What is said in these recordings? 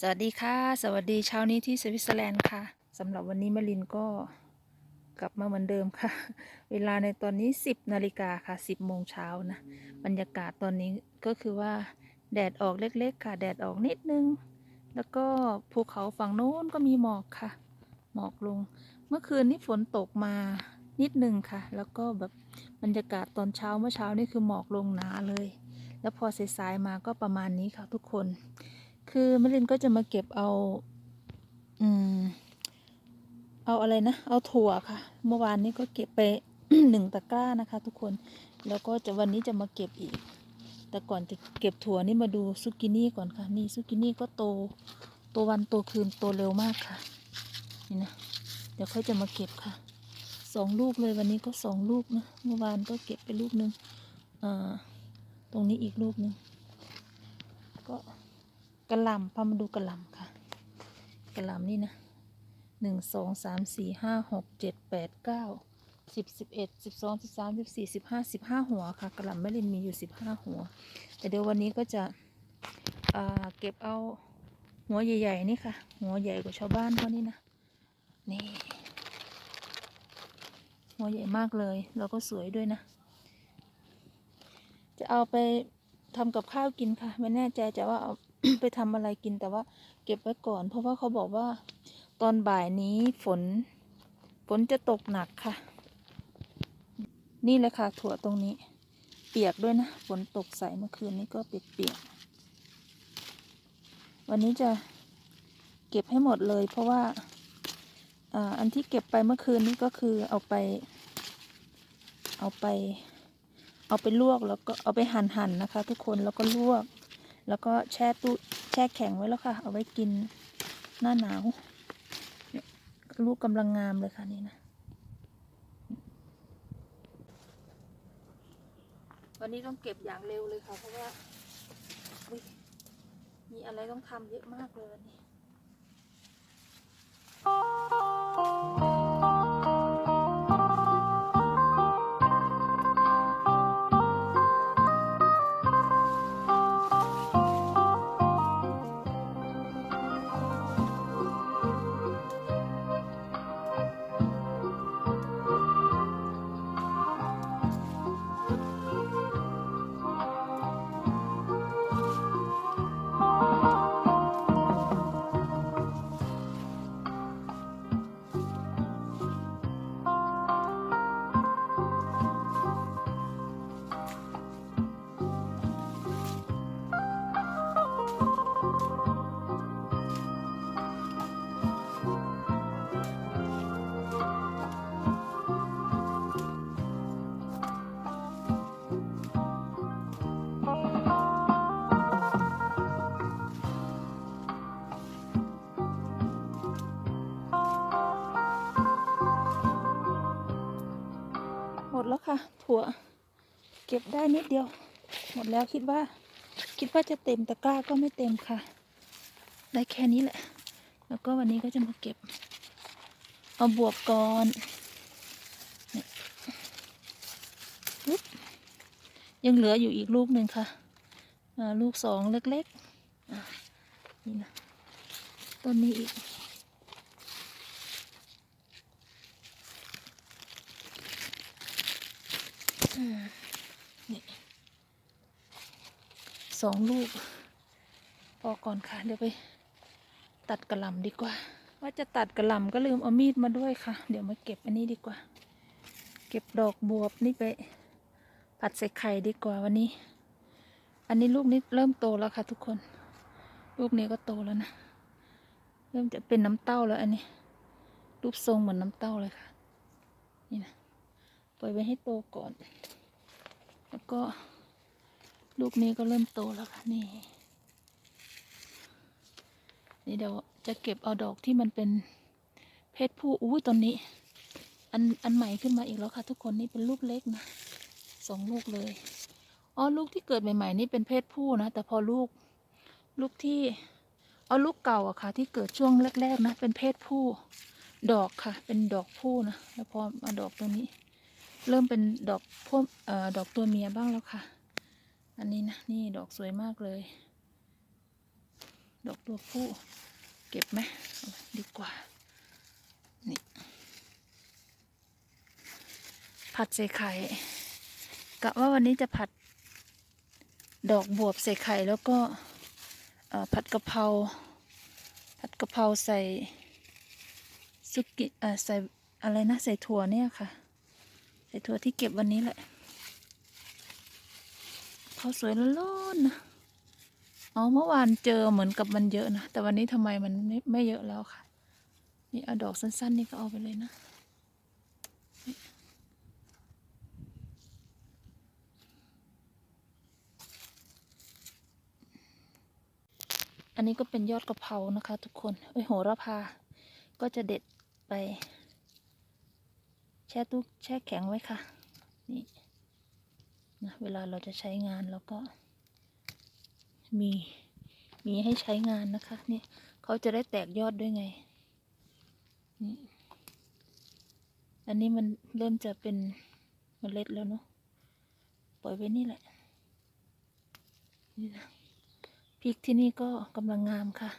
สวัสดีค่ะ สวัสดีเช้านี้ที่สวิตเซอร์แลนด์ค่ะสำหรับวันนี้มลินก็กลับมาเหมือนเดิมค่ะ เวลาในตอนนี้ 10นาฬิกาค่ะ 10โมงเช้านะบรรยากาศตอนนี้ก็คือว่าแดดออกเล็กๆ ค่ะ แดดออกนิดนึง แล้วก็ภูเขาฝั่งโน้นก็มีหมอกค่ะ หมอกลง เมื่อคืนนี้ฝนตกมานิดนึงค่ะ แล้วก็แบบบรรยากาศตอนเช้าเมื่อเช้านี่คือหมอกลงหนาเลย แล้วพอสายๆมาก็ประมาณนี้ค่ะทุกคน คือมะลินก็จะมาเก็บเอา อืม เอาอะไรนะ เอาถั่วค่ะ เมื่อวานนี้ก็เก็บไปหนึ่งตะกร้านะคะ ทุกคน แล้วก็จะวันนี้จะมาเก็บอีก แต่ก่อนจะเก็บถั่วนี่มาดูซุกินี่ก่อนค่ะ นี่ซุกินี่ก็โต โตวันโตคืนโตเร็วมากค่ะ นี่นะ เดี๋ยวค่อยจะมาเก็บค่ะ สองลูกเลยวันนี้ก็สองลูกนะ เมื่อวานก็เก็บไปลูกหนึ่งอ่า ตรงนี้อีกลูกหนึ่งก็ กระลำพามาดูกระลำค่ะ กระลำนี่นะหนึ่งสองสามสี่ห้าหกเจ็ดแปดเก้าสิบสิบเอ็ดสิบสองสิบสามสิบสี่สิบห้าสิบห้าหัวค่ะกระลำแม่ลินมีอยู่สิบห้าหัว แต่เดี๋ยววันนี้ก็จะเก็บเอาหัวใหญ่ๆนี่ค่ะ หัวใหญ่กว่าชาวบ้านเขานี่นะนี่หัวใหญ่มากเลยแล้วก็สวยด้วยนะ จะเอาไปทำกับข้าวกินค่ะ ไม่แน่ใจจะว่าเอา ไปทำอะไรกินแต่ว่า เก็บไว้ก่อน เพราะว่าเขาบอกว่า ตอนบ่ายนี้ฝน ฝนจะตกหนักค่ะ นี่เลยค่ะ ถั่วตรงนี้ เปียกด้วยนะฝนตกใสเมื่อคืนนี้ก็เปียกๆวันนี้จะเก็บให้หมดเลย เพราะว่าอ่าอันที่เก็บไปเมื่อคืนนี้ก็คือเอาไป เอาไป เอาไปลวกแล้วก็เอาไปหั่นๆนนะคะ ทุกคนแล้วก็ลวก แล้วก็แช่ตู้แช่แข็งไว้แล้วค่ะ เอาไว้กินหน้าหนาวเนี่ยลูกกำลังงามเลยค่ะนี่นะ วันนี้ต้องเก็บอย่างเร็วเลยค่ะ เพราะว่ามีอะไรต้องทำเยอะมากเลยวันนี้ ดแล้วค่ะ ถั่ว เก็บได้นิดเดียว หมดแล้วคิดว่า คิดว่าจะเต็มตะกร้าก็ไม่เต็มค่ะ ได้แค่นี้แหละ แล้วก็วันนี้ก็จะมาเก็บ เอาบวบก่อนนี่ปึ๊บยังเหลืออยู่อีกลูกหนึ่งค่ะลูกสองเล็กๆนี่นะต้นนี้อีก อืม นี่สองลูก พอก่อนค่ะ เดี๋ยวไป ตัดกระลำดีกว่า ว่าจะตัดกระลำก็ลืมเอามีดมาด้วยค่ะ เดี๋ยวมาเก็บอันนี้ดีกว่า เก็บดอกบวบนี่ไป ผัดใส่ไข่ดีกว่าวันนี้ อันนี้ลูกนี้เริ่มโตแล้วค่ะ ทุกคน ลูกนี้ก็โตแล้วนะ เริ่มจะเป็นน้ำเต้าแล้วอันนี้ รูปทรงเหมือนน้ำเต้าเลยค่ะ นี่นะ ปล่อยไว้ให้โตก่อน แล้วก็ลูกนี้ก็เริ่มโตแล้วค่ะนี่ นี่เดี๋ยวจะเก็บเอาดอกที่มันเป็นเพศผู้อุ้ตอนนี้ อันอันใหม่ขึ้นมาอีกแล้วค่ะ ทุกคนนี่เป็นลูกเล็กนะสองลูกเลยอ๋อลูกที่เกิดใหม่ๆ นี่เป็นเพศผู้นะแต่พอลูกลูกที่เอาลูกเก่าอะค่ะ ที่เกิดช่วงแรก ๆ นะ เป็นเพศผู้ ดอกค่ะ เป็นดอกผู้นะแล้วพอมาดอกตรงนี้ เริ่มเป็นดอกพวกเอ่อดอกตัวเมียบ้างแล้วค่ะ อันนี้นะนี่ดอกสวยมากเลย ดอกตัวผู้ เก็บไหมดีกว่า นี่ ผัดใส่ไข่กะว่าวันนี้จะผัดดอกบวบใส่ไข่แล้วก็ผัดกะเพราผัดกะเพราใส่ซุกิอ่อใส่อะไรนะใส่ถั่วเนี่ยค่ะ ใส่ถั่วที่เก็บวันนี้แหละเขาสวยร้อนนะเอาเมื่อวานเจอเหมือนกับมันเยอะนะ แต่วันนี้ทำไมมันไม่ไม่เยอะแล้วค่ะ นี่เอาดอกสั้น ๆ นี่ก็เอาไปเลยนะอันนี้ก็เป็นยอดกระเพรานะคะ ทุกคน เอ้ยโหระพา ก็จะเด็ดไป ช่ตู้แช่แข็งไว้ค่ะ นี่นะเวลาเราจะใช้งานเราก็มีมีให้ใช้งานนะคะนี่เขาจะได้แตกยอดด้วยไงนี่อันนี้มันเริ่มจะเป็นเมล็ดแล้วเนาะปล่อยไว้นี่แหละนี่นะพริกที่นี่ก็กำลังงามค่ะ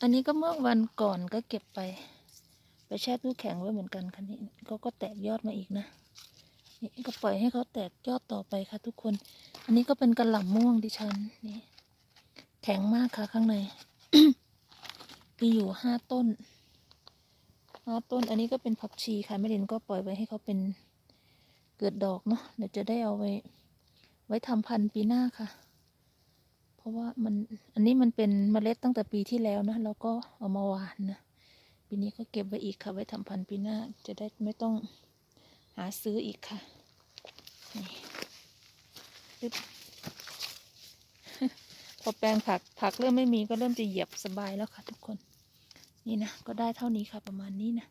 อันนี้ก็เมื่อวันก่อนก็เก็บไป แช่ตู้แข็งไว้เหมือนกันค่ะนี่เขาก็แตกยอดมาอีกนะนี่ก็ปล่อยให้เขาแตกยอดต่อไปค่ะ ทุกคน อันนี้ก็เป็นกระหล่ำม่วงดิฉันนี่แข็งมากค่ะข้างในมีอยู่ห้าต้นห้าต้น อันนี้ก็เป็นผักชีค่ะแม่เดนก็ปล่อยไว้ให้เขาเป็นเกิดดอกเนาะเดี๋ยวจะได้เอาไว้ ไว้ทำพันธุ์ปีหน้าค่ะ เพราะว่ามันอันนี้มันเป็นเมล็ดตั้งแต่ปีที่แล้วนะแล้วก็เอามาหวานนะ ปีนี้ก็เก็บไว้อีกค่ะ ไว้ทำพันธุ์ปีหน้า จะได้ไม่ต้องหาซื้ออีกค่ะ นี่พอแปลงผักผักเริ่มไม่มีก็เริ่มจะเหยียบสบายแล้วค่ะ ทุกคน นี่นะ ก็ได้เท่านี้ค่ะ ประมาณนี้นะ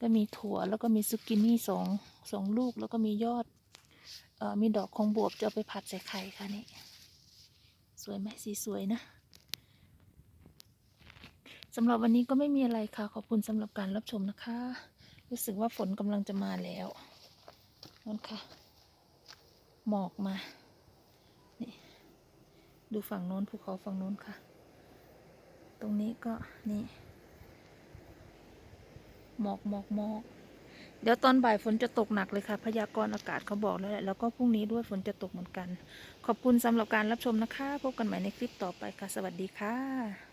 ก็มีถั่วแล้วก็มีซุกินี่สองสองลูกแล้วก็มียอดเอ่อมีดอกของบวบจะเอาไปผัดใส่ไข่ค่ะนี่ สวยไหมสีสวยนะ สำหรับวันนี้ก็ไม่มีอะไรค่ะ ขอบคุณสำหรับการรับชมนะคะ รู้สึกว่าฝนกำลังจะมาแล้วนั่นค่ะ หมอกมา นี่ ดูฝั่งโน้นภูเขาฝั่งโน้นค่ะ ตรงนี้ก็นี่ หมอกหมอกหมอก เดี๋ยวตอนบ่ายฝนจะตกหนักเลยค่ะ พยากรณ์อากาศเขาบอกแล้วแหละ แล้วก็พรุ่งนี้ด้วยฝนจะตกเหมือนกัน ขอบคุณสำหรับการรับชมนะคะ พบกันใหม่ในคลิปต่อไปค่ะ สวัสดีค่ะ